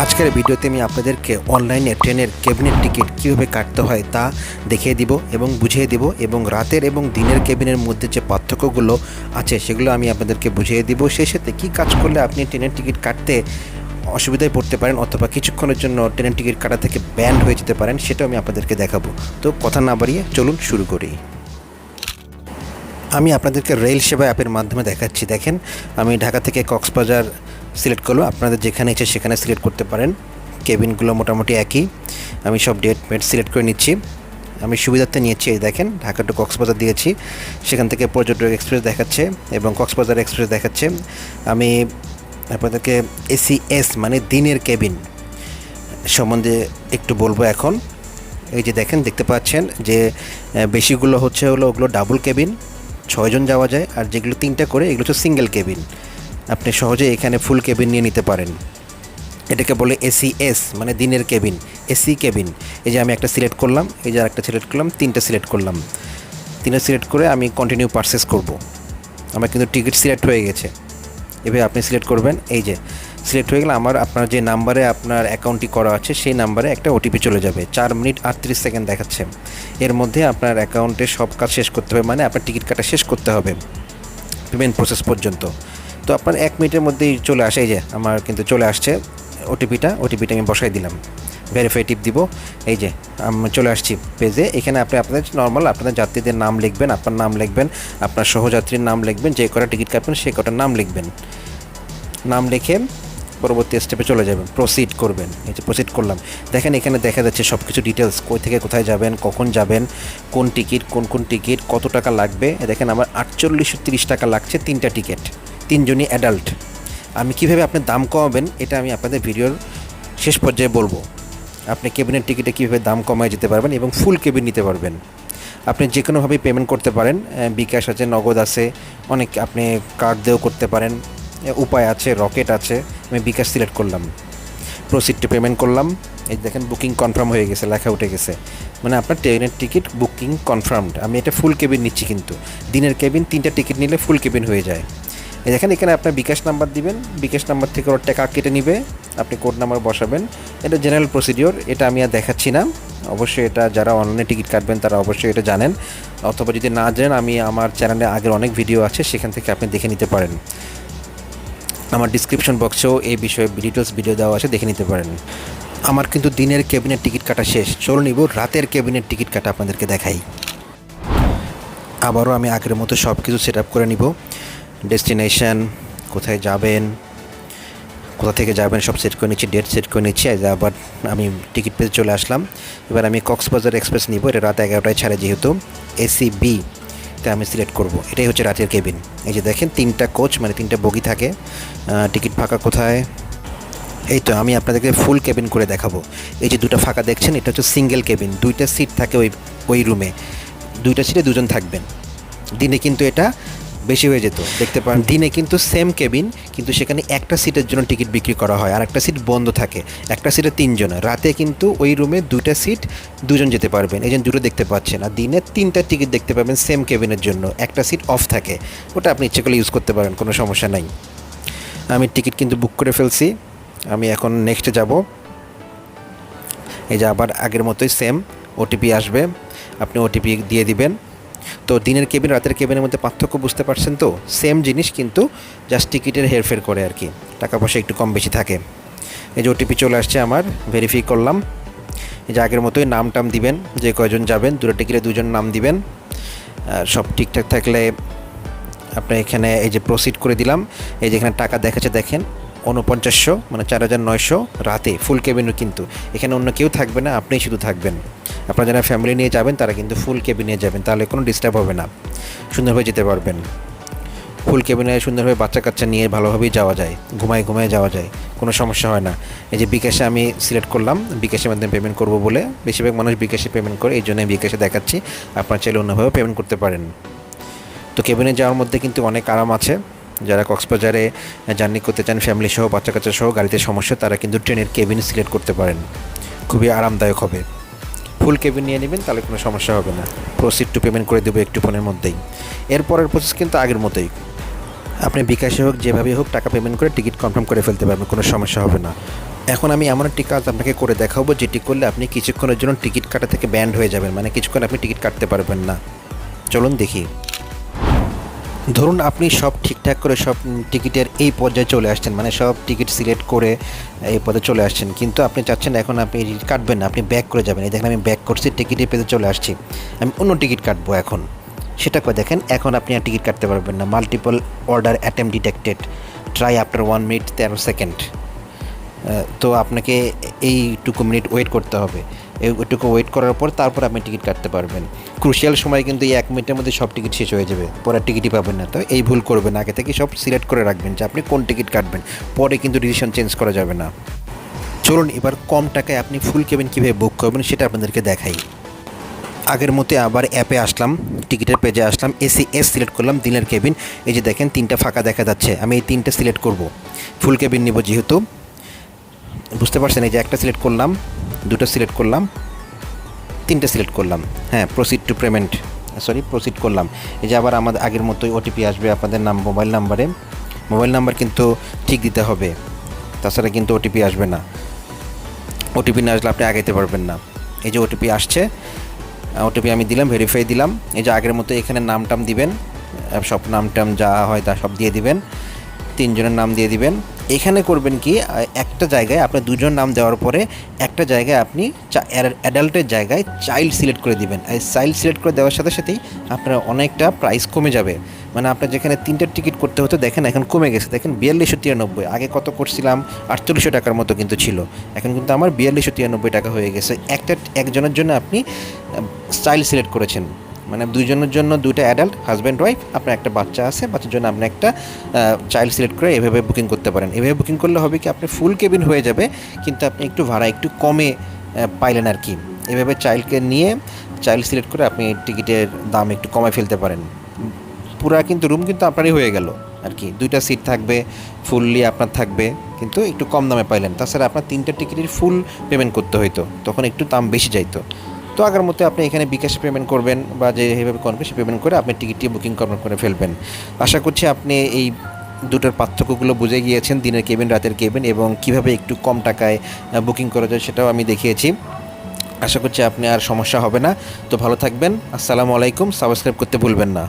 আজকের ভিডিওতে আমি আপনাদেরকে অনলাইনে ট্রেনের কেবিনের টিকিট কীভাবে কাটতে হয় তা দেখিয়ে দিব এবং বুঝিয়ে দিব এবং রাতের এবং দিনের কেবিনের মধ্যে যে পার্থক্যগুলো আছে সেগুলো আমি আপনাদেরকে বুঝিয়ে দিব। সেই সাথে কী কাজ করলে আপনি ট্রেনের টিকিট কাটতে অসুবিধায় পড়তে পারেন অথবা কিছুক্ষণের জন্য ট্রেনের টিকিট কাটা থেকে ব্যান্ড হয়ে যেতে পারেন সেটাও আমি আপনাদেরকে দেখাবো। তো কথা না বাড়িয়ে চলুন শুরু করি। আমি আপনাদেরকে রেল সেবা অ্যাপের মাধ্যমে দেখাচ্ছি। দেখেন, আমি ঢাকা থেকে কক্সবাজার সিলেক্ট করল। আপনাদের যেখানে ইচ্ছে সেখানে সিলেক্ট করতে পারেন। কেবিনগুলো মোটামুটি একই। আমি সব ডেট মেট সিলেক্ট করে নিচ্ছি। আমি সুবিধার্থে নিয়েছি, এই দেখেন, ঢাকা টু কক্সবাজার দিয়েছি। সেখান থেকে পর্যটক এক্সপ্রেস দেখাচ্ছে এবং কক্সবাজার এক্সপ্রেস দেখাচ্ছে। আমি আপনাদেরকে এসি এস মানে দিনের কেবিন সম্বন্ধে একটু বলব এখন। এই যে দেখেন, দেখতে পাচ্ছেন যে বেশিগুলো হচ্ছে হলো ওগুলো ডাবল কেবিন ছয়জন যাওয়া যায়। আর যেগুলো তিনটা করে, এগুলো হচ্ছে সিঙ্গেল কেবিন আপনি সহজে এখানে ফুল কেবিন নিয়ে নিতে পারেন। এটাকে বলে এসি এস মানে দিনের কেবিন এসি কেবিন এই যে আমি একটা সিলেক্ট করলাম, এই যে আর একটা সিলেক্ট করলাম, তিনটা সিলেক্ট করলাম। তিনটা সিলেক্ট করে আমি কন্টিনিউ পারচেস করব। আমার কিন্তু টিকিট সিলেক্ট হয়ে গেছে। এভাবে আপনি সিলেক্ট করবেন, এই যে সিলেক্ট হয়ে গেলে আমার আপনার যে নাম্বারে আপনার অ্যাকাউন্টটি করা আছে, সেই নাম্বারে একটা ওটিপি চলে যাবে। চার মিনিট আটত্রিশ সেকেন্ড দেখাচ্ছে। এর মধ্যে আপনার অ্যাকাউন্টে সব কাজ শেষ করতে হবে মানে আপনার টিকিট কাটা শেষ করতে হবে। পেমেন্ট প্রসেস পর্যন্ত। তো আপনার এক মিনিটের মধ্যেই চলে আসে, এই যে আমার কিন্তু চলে আসছে ওটিপিটা ওটিপিটা আমি বসাই দিলাম। ভেরিফাই টিপ দিব, এই যে আমি, চলে আসছি পেজে এখানে আপনি আপনাদের নর্মাল আপনাদের যাত্রীদের নাম লিখবেন, আপনার নাম লিখবেন, আপনার সহযাত্রীর নাম লিখবেন, যে কটা টিকিট কাটবেন সেই কটার নাম লিখবেন। নাম লিখে পরবর্তী স্টেপে চলে যাবেন প্রসিড করবেন। এই যে প্রসিড করলাম। দেখেন এখানে দেখা যাচ্ছে সব কিছু ডিটেলস কই থেকে কোথায় যাবেন, কখন যাবেন, কোন টিকিট কোন কোন টিকিট কত টাকা লাগবে। দেখেন আমার আটচল্লিশশো তিরিশ টাকা লাগছে তিনটা টিকিট তিনজনই অ্যাডাল্ট আমি কীভাবে আপনার দাম কমাবেন, এটা আমি আপনাদের ভিডিওর শেষ পর্যায়ে বলব। আপনি কেবিনের টিকিটে কীভাবে দাম কমায় যেতে পারবেন এবং ফুল কেবিন নিতে পারবেন। আপনি যে কোনোভাবেই পেমেন্ট করতে পারেন বিকাশ আছে, নগদ আছে, অনেক আপনি কার্ড দিয়েও করতে পারেন উপায় আছে রকেট আছে, আমি বিকাশ সিলেক্ট করলাম। প্রসিড টু পেমেন্ট করলাম। এই দেখেন বুকিং কনফার্ম হয়ে গেছে, লেখা উঠে গেছে। মানে আপনার ট্রেনের টিকিট বুকিং কনফার্মড আমি এটা ফুল কেবিন নিচ্ছি কিন্তু। দিনের কেবিন তিনটা টিকিট নিলে ফুল কেবিন হয়ে যায়। দেখেন, এখানে আপনার বিকাশ নাম্বার দিবেন। বিকাশ নাম্বার থেকে ওর টাকা কেটে নিবে। আপনি কোড নাম্বার বসাবেন। এটা জেনারেল প্রসিডিওর এটা আমি আর দেখাচ্ছি না। অবশ্যই এটা যারা অনলাইনে টিকিট কাটবেন, তারা অবশ্যই এটা জানেন। অথবা যদি না জানেন, আমি আমার চ্যানেলে আগের অনেক ভিডিও আছে, সেখান থেকে আপনি দেখে নিতে পারেন। আমার ডিসক্রিপশন বক্সেও এই বিষয়ে ডিটেলস ভিডিও দেওয়া আছে, দেখে নিতে পারেন। আমার কিন্তু দিনের কেবিনের টিকিট কাটা শেষ। চলো নিব, রাতের কেবিনের টিকিট কাটা আপনাদেরকে দেখাই। আবারও আমি আগের মতো সব কিছু সেট আপ করে নিব। ডেস্টিনেশন, কোথায় যাবেন, কোথা থেকে যাবেন, সব সেট করে নিচ্ছি ডেট সেট করে নিচ্ছি আবার আমি টিকিট পেতে চলে আসলাম। এবার আমি কক্সবাজার এক্সপ্রেস নিব, এটা রাত এগারোটায় ছাড়ে যেহেতু এসি বি তে আমি সিলেক্ট করব। এটাই হচ্ছে রাতের কেবিন এই যে দেখেন, তিনটা কোচ মানে তিনটা বগি থাকে। টিকিট ফাঁকা কোথায়? এই তো, আমি আপনাদেরকে ফুল কেবিন করে দেখাবো। এই যে দুটো ফাঁকা দেখছেন, এটা হচ্ছে সিঙ্গেল কেবিন দুইটা সিট থাকে ওই ওই রুমে দুইটা সিটে দুজন থাকবেন। দিনে কিন্তু এটা বেশি হয়ে যেত দেখতে পান। দিনে কিন্তু সেম কেবিন কিন্তু সেখানে একটা সিটের জন্য টিকিট বিক্রি করা হয় আর একটা সিট বন্ধ থাকে। একটা সিটে তিনজন রাতে কিন্তু ওই রুমে দুইটা সিট দুজন যেতে পারবেন। এই যে দুটো দেখতে পাচ্ছেন। আর দিনে তিনটা টিকিট দেখতে পাবেন সেম কেবিনের জন্য। একটা সিট অফ থাকে। ওটা আপনি ইচ্ছে করলে ইউজ করতে পারেন কোনো সমস্যা নাই। আমি টিকিট কিন্তু বুক করে ফেলছি। আমি এখন নেক্সটে যাব। এই যে আবার আগের মতোই সেম ওটিপি আসবে। আপনি ওটিপি দিয়ে দিবেন। তো দিনের কেবিন, রাতের কেবিনের মধ্যে পার্থক্য বুঝতে পারছেন তো? সেম জিনিস কিন্তু জাস্ট টিকিটের হেরফের করে আর কি। টাকা পয়সা একটু কম বেশি থাকে। এই যে ওটিপি চলে আসছে আমার ভেরিফাই করলাম। এই যে আগের মতোই নাম টাম দিবেন, যে কয়জন যাবেন দুটো টিকিটে দুজন নাম দিবেন। আর সব ঠিকঠাক থাকলে আপনি এখানে এই যে প্রসিড করে দিলাম। এই যে এখানে টাকা দেখাচ্ছে, দেখেন উনপঞ্চাশশো মানে চার হাজার নয়শো রাতে ফুল কেবিনও কিন্তু। এখানে অন্য কেউ থাকবে না, আপনিই শুধু থাকবেন। আপনারা যারা ফ্যামিলি নিয়ে যাবেন, তারা কিন্তু ফুল কেবিনে যাবেন, তাহলে কোনো ডিস্টার্ব হবে না। সুন্দরভাবে যেতে পারবেন। ফুল কেবিনে সুন্দরভাবে বাচ্চা কাচ্চা নিয়ে ভালোভাবেই যাওয়া যায়, ঘুমায় ঘুমায় যাওয়া যায়, কোনো সমস্যা হয় না। এই যে বিকাশে আমি সিলেক্ট করলাম, বিকাশের মাধ্যমে পেমেন্ট করব বলে, বেশিরভাগ মানুষ বিকাশে পেমেন্ট করে, এই জন্য বিকাশে দেখাচ্ছি, আপনার চাইলে অন্যভাবে পেমেন্ট করতে পারেন। তো কেবিনে যাওয়ার মধ্যে কিন্তু অনেক আরাম আছে। যারা কক্সবাজারে জার্নি করতে চান ফ্যামিলি সহ বাচ্চা কাচ্চা সহ, গাড়িতে সমস্যা, তারা কিন্তু ট্রেনের কেবিন সিলেক্ট করতে পারেন। খুবই আরামদায়ক হবে। ফুল কেবিন নিয়ে নেবেন, তাহলে কোনো সমস্যা হবে না। প্রসিড টু পেমেন্ট করে দেবো একটু ফোনের মধ্যেই। এরপরের প্রসেস কিন্তু আগের মতোই। আপনি বিকাশে হোক, যেভাবে হোক টাকা পেমেন্ট করে টিকিট কনফার্ম করে ফেলতে পারবেন, কোনো সমস্যা হবে না। এখন আমি এমন একটি কাজ আপনাকে করে দেখাবো, যেটি করলে আপনি কিছুক্ষণের জন্য টিকিট কাটা থেকে ব্যান্ড হয়ে যাবেন মানে কিছুক্ষণ আপনি টিকিট কাটতে পারবেন না। চলুন দেখি। ধরুন আপনি সব ঠিকঠাক করে সব টিকিটের এই পর্যায়ে চলে আসছেন মানে সব টিকিট সিলেক্ট করে এই পদে চলে আসছেন, কিন্তু আপনি চাচ্ছেন এখন আপনি কাটবেন না, আপনি ব্যাক করে যাবেন। এই দেখেন আমি ব্যাক করছি, টিকিটের পেতে চলে আসছি। আমি অন্য টিকিট কাটবো এখন। সেটা করে দেখেন, এখন আপনি আর টিকিট কাটতে পারবেন না। Multiple order attempt detected try after one minute তেরো সেকেন্ড তো আপনাকে এইটুকু মিনিট ওয়েট করতে হবে। এইটুকু ওয়েট করার পর তারপর আপনি টিকিট কাটতে পারবেন। ক্রুশিয়াল সময় কিন্তু এই এক মিনিটের মধ্যে সব টিকিট শেষ হয়ে যাবে। পরে টিকিটই পাবেন না। তো এই ভুল করবেন। আগে থেকে সব সিলেক্ট করে রাখবেন যে আপনি কোন টিকিট কাটবেন। পরে কিন্তু ডিসিশন চেঞ্জ করা যাবে না। চলুন এবার কম টাকায় আপনি ফুল কেবিন কীভাবে বুক করবেন সেটা আপনাদেরকে দেখাই। আগের মতো আবার অ্যাপে আসলাম, টিকিটের পেজে আসলাম, এসি এস সিলেক্ট করলাম, দিনের কেবিন এই যে দেখেন তিনটা ফাঁকা দেখা যাচ্ছে। আমি এই তিনটা সিলেক্ট করব। ফুল কেবিন নিব যেহেতু। বুঝতে পারছেন এই যে একটা সিলেক্ট করলাম, দুটো সিলেক্ট করলাম, তিনটে সিলেক্ট করলাম। হ্যাঁ proceed to payment sorry proceed করলাম। এই যে আবার আমাদের আগের মতোই ওটিপি আসবে আপনাদের নাম মোবাইল নাম্বারে মোবাইল নাম্বার কিন্তু ঠিক দিতে হবে, তাছাড়া কিন্তু ওটিপি আসবে না। ওটিপি না আসলে আপনি আগাইতে পারবেন না। এই যে ওটিপি আসছে ওটিপি আমি দিলাম ভেরিফাই দিলাম। এই যে আগের মতো এখানে নাম টাম দিবেন সব নাম টাম যা হয় তা সব দিয়ে দিবেন। তিনজনের নাম দিয়ে দিবেন। এখানে করবেন কি একটা জায়গায় আপনার দুজন নাম দেওয়ার পরে একটা জায়গায় আপনি অ্যাডাল্টের জায়গায় চাইল্ড সিলেক্ট করে দিবেন। এই চাইল্ড সিলেক্ট করে দেওয়ার সাথে সাথেই আপনার অনেকটা প্রাইস কমে যাবে। মানে আপনার যেখানে তিনটে টিকিট করতে হতো, দেখেন এখন কমে গেছে। দেখেন বিয়াল্লিশশো তিরানব্বই, আগে কত করছিলাম? আটচল্লিশশো টাকার মতো কিন্তু ছিল। এখন কিন্তু আমার বিয়াল্লিশশো তিরানব্বই টাকা হয়ে গেছে। একটা, একজনের জন্য আপনি স্টাইল সিলেক্ট করেছেন। মানে দুইজনের জন্য দুইটা অ্যাডাল্ট হাজব্যান্ড ওয়াইফ আপনার একটা বাচ্চা আছে, বাচ্চার জন্য আপনি একটা চাইল্ড সিলেক্ট করে এভাবে বুকিং করতে পারেন। এভাবে বুকিং করলে হবে কি আপনি ফুল কেবিন হয়ে যাবে, কিন্তু আপনি একটু ভাড়া একটু কমে পাইলেন আর কি। এভাবে চাইল্ডকে নিয়ে চাইল্ড সিলেক্ট করে আপনি টিকিটের দাম একটু কমে ফেলতে পারেন। পুরা কিন্তু রুম কিন্তু আপনারই হয়ে গেল আর কি। দুইটা সিট থাকবে ফুললি আপনার থাকবে, কিন্তু একটু কম দামে পাইলেন। তাছাড়া আপনার তিনটা টিকিটের ফুল পেমেন্ট করতে হইতো, তখন একটু দাম বেশি যাইতো। তো আগের মতো আপনি এখানে বিকাশে পেমেন্ট করবেন বা যেভাবে করবেন সে পেমেন্ট করে আপনি টিকিটটি বুকিং করে ফেলবেন। আশা করছি আপনি এই দুটোর পার্থক্যগুলো বুঝে গিয়েছেন, দিনের কেবিন রাতের কেবিন এবং কীভাবে একটু কম টাকায় বুকিং করা যায় সেটাও আমি দেখিয়েছি। আশা করছি আপনি আর সমস্যা হবে না। তো ভালো থাকবেন। আসসালামু আলাইকুম। সাবস্ক্রাইব করতে ভুলবেন না।